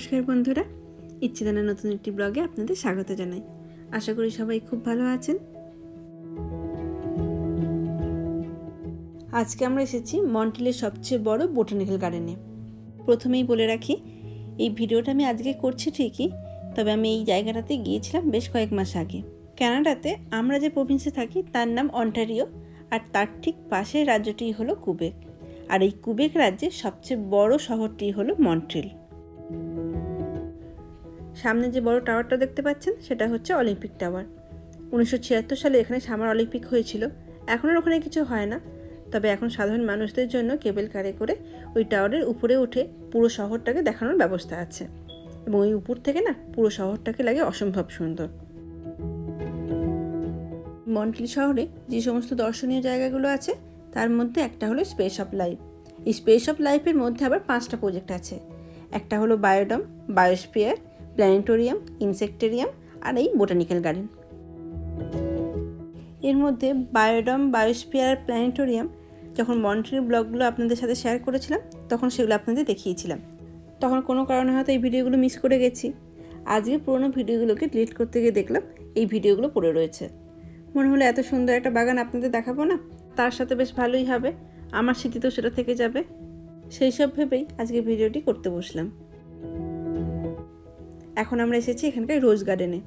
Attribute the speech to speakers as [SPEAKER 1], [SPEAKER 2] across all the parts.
[SPEAKER 1] নমস্কার বন্ধুরা ইচ্ছেদানা নতুন একটি ব্লগে আপনাদের স্বাগত জানাই। আশা করি সবাই খুব ভালো আছেন। আজকে আমরা এসেছি মন্ট্রিলের সবচেয়ে বড় বোটানিক্যাল গার্ডেনে। প্রথমেই বলে রাখি, এই ভিডিওটা আমি আজকে করছি ঠিকই, তবে আমি এই জায়গাটাতে গিয়েছিলাম বেশ কয়েক মাস আগে। কানাডাতে আমরা যে প্রভিন্সে থাকি, তার নাম অন্টারিও, আর তার ঠিক পাশের রাজ্যটি হলো কুবেক। আর এই কুবেক রাজ্যের সবচেয়ে বড় শহরটি হলো মন্ট্রিল। সামনে যে বড় টাওয়ারটা দেখতে পাচ্ছেন, সেটা হচ্ছে অলিম্পিক টাওয়ার। উনিশশো ছিয়াত্তর সালে এখানে সামার অলিম্পিক হয়েছিল। এখন আর ওখানে কিছু হয় না। তবে এখন সাধারণ মানুষদের জন্য কেবল কারে করে ওই টাওয়ারের উপরে উঠে পুরো শহরটাকে দেখানোর ব্যবস্থা আছে। এবং ওই উপর থেকে না, পুরো শহরটাকে লাগে অসম্ভব সুন্দর। মন্ট্রিল শহরে যে সমস্ত দর্শনীয় জায়গাগুলো আছে, তার মধ্যে একটা হলো স্পেস অফ লাইফ। এই স্পেস অফ লাইফের মধ্যে আবার পাঁচটা প্রজেক্ট আছে। একটা হলো বায়োডম বায়োস্পিয়ার প্ল্যানেটোরিয়াম, ইনসেক্টেরিয়াম আর এই বোটানিক্যাল গার্ডেন। এর মধ্যে বায়োডম বায়োস্পিয়ার আর প্ল্যানেটোরিয়াম যখন মন্ট্রিল ব্লগগুলো আপনাদের সাথে শেয়ার করেছিলাম, তখন সেগুলো আপনাদের দেখিয়েছিলাম। তখন কোনো কারণে হয়তো এই ভিডিওগুলো মিস করে গেছি। আজকে পুরোনো ভিডিওগুলোকে ডিলিট করতে গিয়ে দেখলাম এই ভিডিওগুলো পড়ে রয়েছে। মনে হলো এত সুন্দর একটা বাগান আপনাদের দেখাবো না? তার সাথে বেশ ভালোই হবে। আমার স্মৃতিতেও সেটা থেকে যাবে। সেই সব ভেবেই আজকে ভিডিওটি করতে বসলাম। এখন আমরা এসেছি এখানকার রোজ গার্ডেনে।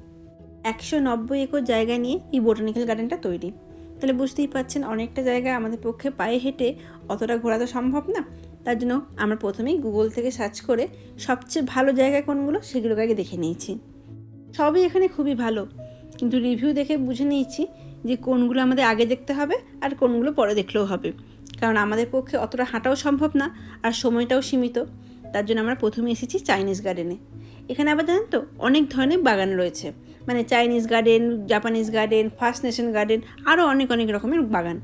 [SPEAKER 1] একশো নব্বই একর জায়গা নিয়ে এই বোটানিক্যাল গার্ডেনটা তৈরি। তাহলে বুঝতেই পাচ্ছেন অনেকটা জায়গা আমাদের পক্ষে পায়ে হেঁটে অতটা ঘোরা তো সম্ভব না। তার জন্য আমরা প্রথমেই গুগল থেকে সার্চ করে সবচেয়ে ভালো জায়গা কোনগুলো সেগুলোকে আগে দেখে নিয়েছি। সবই এখানে খুবই ভালো। কিন্তু রিভিউ দেখে বুঝে নিয়েছি যে কোনগুলো আমাদের আগে দেখতে হবে আর কোনগুলো পরে দেখলেও হবে। কারণ আমাদের পক্ষে অতটা হাঁটাও সম্ভব না আর সময়টাও সীমিত। তার জন্য আমরা প্রথমে এসেছি চাইনিজ গার্ডেনে। এখানে আবার জানেন তো, অনেক ধরনের বাগান রয়েছে। মানে Chinese garden Japanese garden first nation garden আরও অনেক অনেক রকমের বাগান।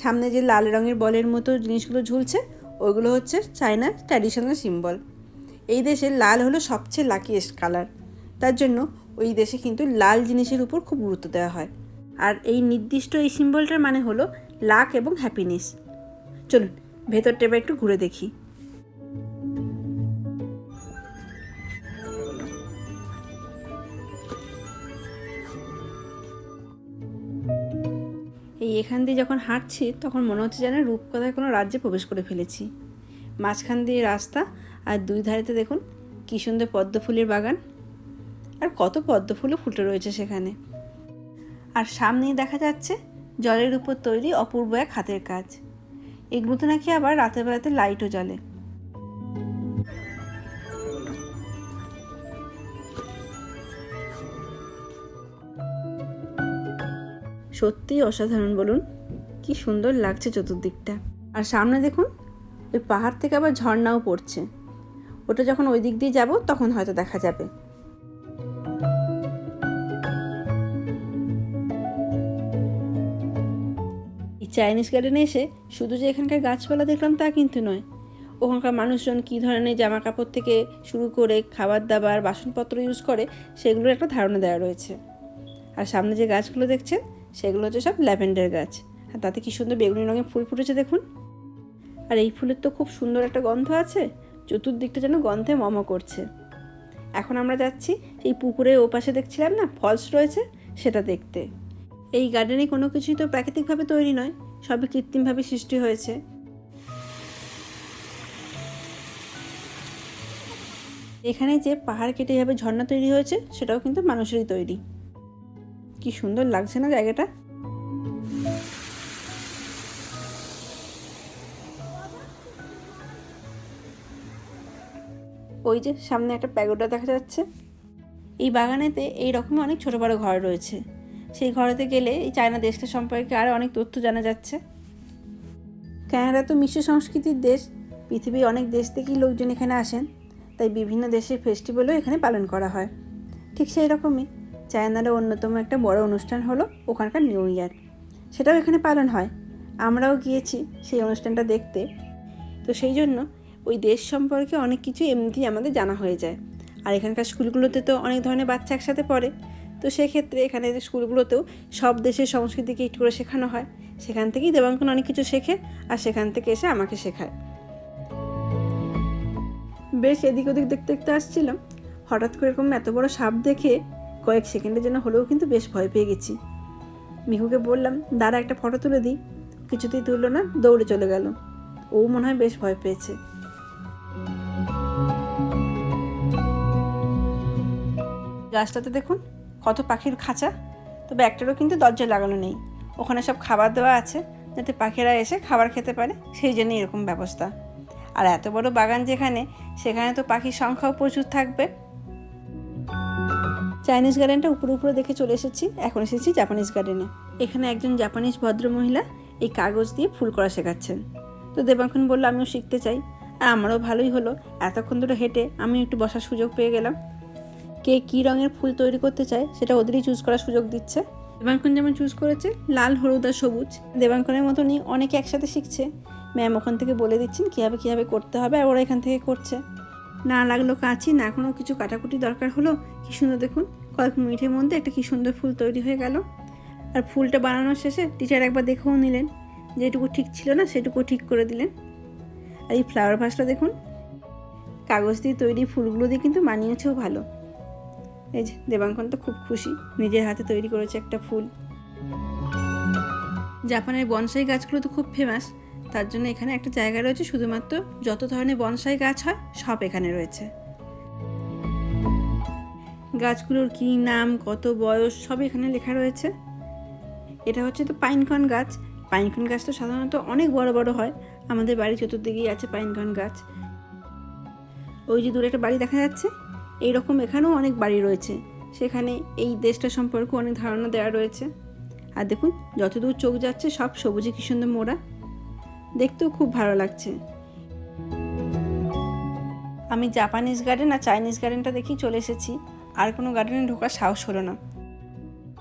[SPEAKER 1] সামনে যে লাল রঙের বলের মতো জিনিসগুলো ঝুলছে, ওইগুলো হচ্ছে চায়নার ট্র্যাডিশনাল সিম্বল এই দেশে লাল হলো সবচেয়ে লাকিয়েস্ট কালার তার জন্য ওই দেশে কিন্তু লাল জিনিসের উপর খুব গুরুত্ব দেওয়া হয়। আর এই নির্দিষ্ট এই সিম্বলটার মানে হলো লাক এবং হ্যাপিনেস চলুন, ভেতরটা একটু ঘুরে দেখি। এই এখান দিয়ে যখন হাঁটছি, তখন মনে হচ্ছে যেন রূপকথায় কোনো রাজ্যে প্রবেশ করে ফেলেছি। মাঝখান দিয়ে রাস্তা আর দুই ধারেতে দেখুন, কী সুন্দর পদ্ম ফুলের বাগান। আর কত পদ্ম ফুলও ফুটে রয়েছে সেখানে। আর সামনেই দেখা যাচ্ছে, জলের উপর তৈরি অপূর্ব এক হাতের কাজ। এগুলোতে নাকি আবার রাতের বেলাতে লাইটও জ্বলে। সত্যিই অসাধারণ বলুন, কি সুন্দর লাগছে চতুর্দিকটা। আর সামনে দেখুন, ওই পাহাড় থেকে আবার ঝর্ণাও পড়ছে। ওটা যখন ওই দিক দিয়ে যাব, তখন হয়তো দেখা যাবে। চাইনিজ গার্ডেনে এসে শুধু যে এখানকার গাছপালা দেখলাম তা কিন্তু নয়। ওখানকার মানুষজন কী ধরনের জামা কাপড় থেকে শুরু করে খাবার দাবার বাসনপত্র ইউজ করে, সেগুলোর একটা ধারণা দেওয়া রয়েছে। আর সামনে যে গাছগুলো দেখছেন, সেগুলো হচ্ছে সব ল্যাভেন্ডার গাছ। আর তাতে কি সুন্দর বেগুনি রঙের ফুল ফুটেছে দেখুন। আর এই ফুলের তো খুব সুন্দর একটা গন্ধ আছে, চতুর্দিকটা যেন গন্ধে মম করছে। এখন আমরা যাচ্ছি সেই পুকুরের ওপাশে দেখছিলাম না, ফলস রয়েছে, সেটা দেখতে। এই গার্ডেনে কোনো কিছুই তো প্রাকৃতিকভাবে তৈরি নয় সবই কৃত্রিমভাবে সৃষ্টি হয়েছে। এখানে যে পাহাড় কেটে যাবে ঝর্ণা তৈরি হয়েছে, সেটাও কিন্তু মানুষেরই তৈরি। কি সুন্দর লাগছে না জায়গাটা? ওই যে সামনে একটা প্যাগোডা দেখা যাচ্ছে। এই বাগানেতে এই রকমই অনেক ছোট বড় ঘর রয়েছে। সেই ঘরেতে গেলে এই চায়না দেশটা সম্পর্কে আরও অনেক তথ্য জানা যাচ্ছে। কানাডা তো মিশ্র সংস্কৃতির দেশ। পৃথিবীর অনেক দেশ থেকেই লোকজন এখানে আসেন। তাই বিভিন্ন দেশের ফেস্টিভ্যালও এখানে পালন করা হয়। ঠিক সেই রকমই চায়নারও অন্যতম একটা বড় অনুষ্ঠান হলো ওখানকার নিউ ইয়ার। সেটাও এখানে পালন হয়। আমরাও গিয়েছি সেই অনুষ্ঠানটা দেখতে। তো সেই জন্য ওই দেশ সম্পর্কে অনেক কিছু এমনিতেই আমাদের জানা হয়ে যায়। আর এখানকার স্কুলগুলোতে তো অনেক ধরনের বাচ্চা একসাথে পড়ে। তো সেক্ষেত্রে এখানে যে স্কুলগুলোতেও সব দেশের সংস্কৃতিকে একটু করে শেখানো হয়। সেখান থেকেই দেবাঙ্কন অনেক কিছু শেখে আর সেখান থেকে এসে আমাকে শেখায়। বেশ এদিক ওদিক দেখতে দেখতে আসছিলাম। হঠাৎ করে এরকম এত বড় সাপ দেখে কয়েক সেকেন্ডের জন্য হলেও কিন্তু বেশ ভয় পেয়ে গেছি। মিহুকে বললাম, দাঁড়া, একটা ফটো তুলে দিই। কিছুতেই তুললো না, দৌড়ে চলে গেল। ও মনে হয় বেশ ভয় পেয়েছে। গাছটাতে দেখুন কত পাখির খাঁচা? তবে একটারও কিন্তু দরজা লাগানো নেই। ওখানে সব খাবার দেওয়া আছে, যাতে পাখিরা এসে খাবার খেতে পারে, সেই জন্য এরকম ব্যবস্থা। আর এত বড় বাগান যেখানে, সেখানে তো পাখির সংখ্যাও প্রচুর থাকবে। চাইনিজ গার্ডেনটা উপরে উপরে দেখে চলে এসেছি, এখন এসেছি জাপানিজ গার্ডেনে। এখানে একজন জাপানিজ ভদ্রমহিলা এই কাগজ দিয়ে ফুল করা শেখাচ্ছেন। তো দেবাঙ্কন বলল, আমিও শিখতে চাই। আর আমারও ভালোই হলো। এতক্ষণ ধরে হেঁটে আমি একটু বসার সুযোগ পেয়ে গেলাম। কে কী রঙের ফুল তৈরি করতে চায় সেটা ওদেরই চুজ করার সুযোগ দিচ্ছে। দেবাঙ্কন যেমন চুজ করেছে, লাল, হলুদ আর সবুজ। দেবাঙ্কনের মতনই অনেকে একসাথে শিখছে। ম্যাম ওখান থেকে বলে দিচ্ছেন কীভাবে কীভাবে করতে হবে আর ওরা এখান থেকে করছে। না লাগল কাঁচি, না কোনো কিছু কাটাকুটি দরকার হলো, কী সুন্দর দেখুন, কয়েক মিনিটের মধ্যে একটা কী সুন্দর ফুল তৈরি হয়ে গেল। আর ফুলটা বানানোর শেষে টিচার একবার দেখেও নিলেন যেটুকু ঠিক ছিল না সেটুকু ঠিক করে দিলেন। আর এই ফ্লাওয়ার ভাসটা দেখুন, কাগজ দিয়ে তৈরি ফুলগুলো দিয়ে কিন্তু মানিয়েছেও ভালো। এই যে, দেবাঙ্কন তো খুব খুশি, নিজের হাতে তৈরি করেছে একটা ফুল। জাপানের বনসাই গাছগুলো তো খুব ফেমাস তার জন্য এখানে একটা জায়গা রয়েছে, শুধুমাত্র যত ধরনের বনসাই গাছ হয়, সব এখানে রয়েছে। গাছগুলোর কী নাম, কত বয়স, সব এখানে লেখা রয়েছে। এটা হচ্ছে তো পাইনকন গাছ। পাইনকন গাছ তো সাধারণত অনেক বড় বড় হয়, আমাদের বাড়ির চতুর্দিকেই আছে পাইনকন গাছ। ওই যে দূরে একটা বাড়ি দেখা যাচ্ছে এইরকম এখানেও অনেক বাড়ি রয়েছে। সেখানে এই দেশটা সম্পর্কে অনেক ধারণা দেওয়া রয়েছে। আর দেখুন, যতদূর চোখ যাচ্ছে, সব সবুজে কি সুন্দর মোড়া। দেখতেও খুব ভালো লাগছে। আমি জাপানিজ গার্ডেন আর চাইনিজ গার্ডেনটা দেখেই চলে এসেছি। আর কোনো গার্ডেনে ঢোকার সাহস হলো না।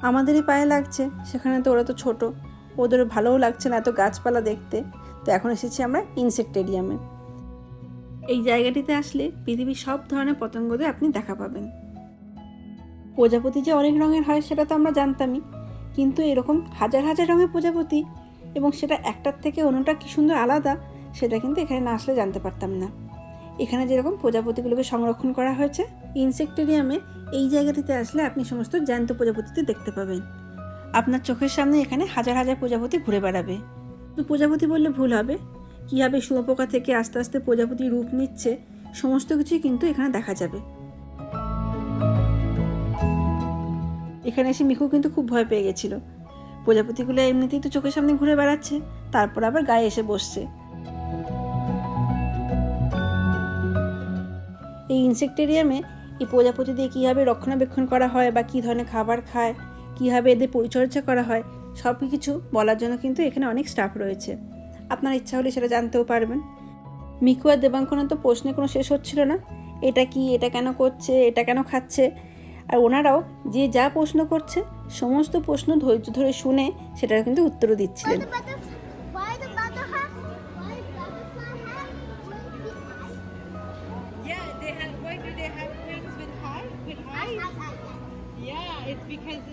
[SPEAKER 1] আমাদেরই পায়ে লাগছে, সেখানে তো ওরা তো ছোট। ওদের ভালোও লাগছে না এত গাছপালা দেখতে। তো এখন এসেছি আমরা ইনসেক্টেরিয়ামে। এই জায়গাটিতে আসলে পৃথিবীর সব ধরনের পতঙ্গদের আপনি দেখা পাবেন। প্রজাপতি যে অনেক রঙের হয় সেটা তো আমরা জানতামই, কিন্তু এরকম হাজার হাজার রঙের প্রজাপতি এবং সেটা একটার থেকে অন্যটা কী সুন্দর আলাদা, সেটা কিন্তু এখানে না আসলে জানতে পারতাম না। এখানে যেরকম প্রজাপতিগুলোকে সংরক্ষণ করা হয়েছে, ইনসেক্টেরিয়ামে এই জায়গাটিতে আসলে আপনি সমস্ত জ্যান্ত প্রজাপতিতে দেখতে পাবেন। আপনার চোখের সামনে এখানে হাজার হাজার প্রজাপতি ঘুরে বেড়াবে। প্রজাপতি বললে ভুল হবে। কীভাবে শুয়োপোকা থেকে আস্তে আস্তে প্রজাপতি রূপ নিচ্ছে, সমস্ত কিছুই কিন্তু এখানে দেখা যাবে। এখানে এসে মিকু কিন্তু খুব ভয় পেয়ে গেছিল। প্রজাপতিগুলো এমনিতেই তো চোখের সামনে ঘুরে বেড়াচ্ছে, তারপর আবার গায়ে এসে বসছে। এই ইনসেক্টেরিয়ামে এই প্রজাপতি দিয়ে কীভাবে রক্ষণাবেক্ষণ করা হয় বা কী ধরনের খাবার খায়, কীভাবে এদের পরিচর্যা করা হয় সব কিছু বলার জন্য কিন্তু এখানে অনেক স্টাফ রয়েছে। আপনার ইচ্ছা হলে সেটা জানতেও পারবেন। মিকু আর দেবাঙ্কনের তো প্রশ্নে কোনো শেষ হচ্ছিল না। এটা কি এটা কেন করছে এটা কেন খাচ্ছে? আর ওনারাও যে যা প্রশ্ন করছে সমস্ত প্রশ্ন ধৈর্য ধরে শুনে সেটার কিন্তু উত্তরও দিচ্ছিলেন।
[SPEAKER 2] Yeah, it's because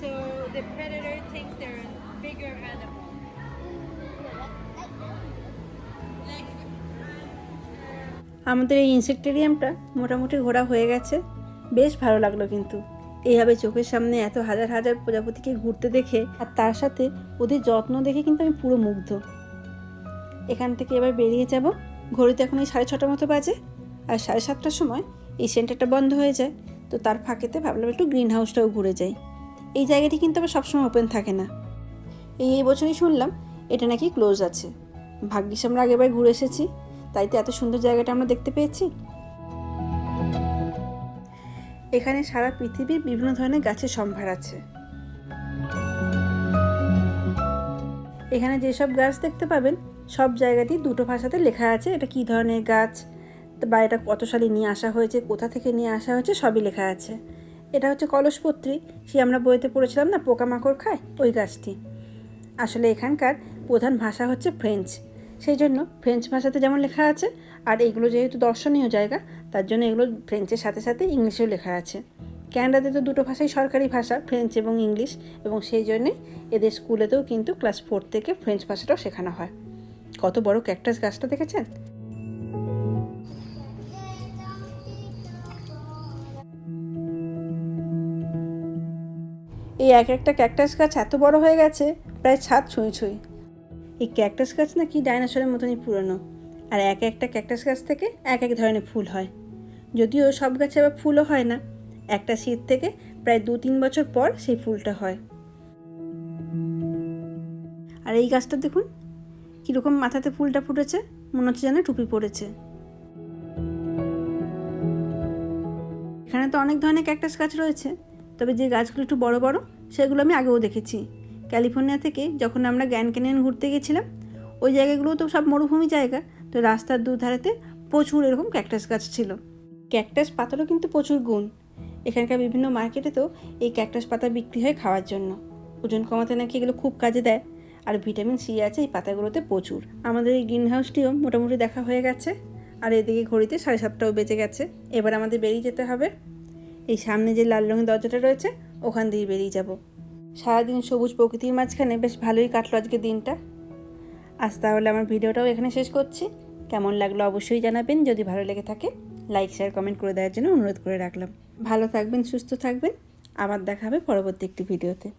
[SPEAKER 2] so the predator thinks they're a bigger animal.
[SPEAKER 1] আমাদের এই ইনসেক্টেরিয়ামটা মোটামুটি ঘোরা হয়ে গেছে। বেশ ভালো লাগল কিন্তু। এইভাবে চোখের সামনে এত হাজার হাজার প্রজাপতিকে ঘুরতে দেখে, আর তার সাথে ওদের যত্ন দেখে কিন্তু আমি পুরো মুগ্ধ। এখান থেকে এবার বেরিয়ে যাব। ঘড়িতে এখন এই সাড়ে ছটার মতো বাজে, আর সাড়ে সাতটার সময় এই সেন্টারটা বন্ধ হয়ে যায়। তো তার ফাঁকেতে ভাবলাম একটু গ্রিন হাউসটাও ঘুরে যাই। এই জায়গাটি কিন্তু আবার সবসময় ওপেন থাকে না। এই এই বছরই শুনলাম এটা নাকি ক্লোজ আছে। ভাগ্যিস আমরা আগেবার ঘুরে এসেছি। তাই তো এত সুন্দর জায়গাটা আমরা দেখতে পেয়েছি। এখানে সারা পৃথিবীর বিভিন্ন ধরনের গাছের সম্ভার আছে। এখানে যেসব গাছ দেখতে পাবেন, সব জায়গাতেই দুটো ভাষাতে লেখা আছে, এটা কী ধরনের গাছ, বা এটা কত সালে নিয়ে আসা হয়েছে, কোথা থেকে নিয়ে আসা হয়েছে, সবই লেখা আছে। এটা হচ্ছে কলসপত্রী, সে আমরা বইতে পড়েছিলাম না, পোকামাকড় খায়, ওই গাছটি। আসলে এখানকার প্রধান ভাষা হচ্ছে ফ্রেঞ্চ সেই জন্য ফ্রেঞ্চ ভাষাতে যেমন লেখা আছে, আর এগুলো যেহেতু দর্শনীয় জায়গা, তার জন্য এগুলো ফ্রেঞ্চের সাথে সাথে ইংলিশেও লেখা আছে। ক্যানাডাতে তো দুটো ভাষাই সরকারি ভাষা ফ্রেঞ্চ এবং ইংলিশ এবং সেই জন্যে এদের স্কুলেতেও কিন্তু ক্লাস ফোর থেকে ফ্রেঞ্চ ভাষাটাও শেখানো হয়। কত বড় ক্যাকটাস গাছটা দেখেছেন? এই এক একটা ক্যাকটাস গাছ এত বড় হয়ে গেছে, প্রায় ছাদ ছুঁই ছুঁই। এই ক্যাকটাস গাছ নাকি ডাইনোসরের মতনই পুরনো। আর এক একটা ক্যাকটাস গাছ থেকে এক এক ধরনের ফুল হয়। যদিও সব গাছে আবার ফুলও হয় না। একটা শীত থেকে প্রায় দু তিন বছর পর সেই ফুলটা হয়। আর এই গাছটা দেখুন, কীরকম মাথাতে ফুলটা ফুটেছে, মনে হচ্ছে যেন টুপি পড়েছে। এখানে তো অনেক ধরনের ক্যাকটাস গাছ রয়েছে, তবে যে গাছগুলো একটু বড় বড়, সেগুলো আমি আগেও দেখেছি। ক্যালিফোর্নিয়া থেকে যখন আমরা গ্র্যান্ড ক্যানিয়ন ঘুরতে গেছিলাম, ওই জায়গাগুলো তো সব মরুভূমি জায়গা, তো রাস্তার দুধারেতে প্রচুর এরকম ক্যাকটাস গাছ ছিল। ক্যাকটাস পাতারও কিন্তু প্রচুর গুণ। এখানকার বিভিন্ন মার্কেটে তো এই ক্যাকটাস পাতা বিক্রি হয় খাওয়ার জন্য। ওজন কমাতে নাকি এগুলো খুব কাজে দেয়, আর ভিটামিন সি আছে এই পাতাগুলোতে প্রচুর। আমাদের এই গ্রিন হাউসটিও মোটামুটি দেখা হয়ে গেছে, আর এদিকে ঘড়িতে সাড়ে সাতটাও বেজে গেছে। এবার আমাদের বেরিয়ে যেতে হবে। এই সামনে যে লাল রঙের দরজাটা রয়েছে, ওখান দিয়ে বেরিয়ে যাব। সারাদিন সবুজ প্রকৃতির মাঝখানে বেশ ভালোই কাটলো আজকে দিনটা। আজ তাহলে আমার ভিডিওটাও এখানে শেষ করছি। কেমন লাগল অবশ্যই জানাবেন। যদি ভালো লেগে থাকে লাইক শেয়ার কমেন্ট করে দেওয়ার জন্য অনুরোধ করে রাখলাম। ভালো থাকবেন, সুস্থ থাকবেন। আবার দেখা হবে পরবর্তী একটি ভিডিওতে।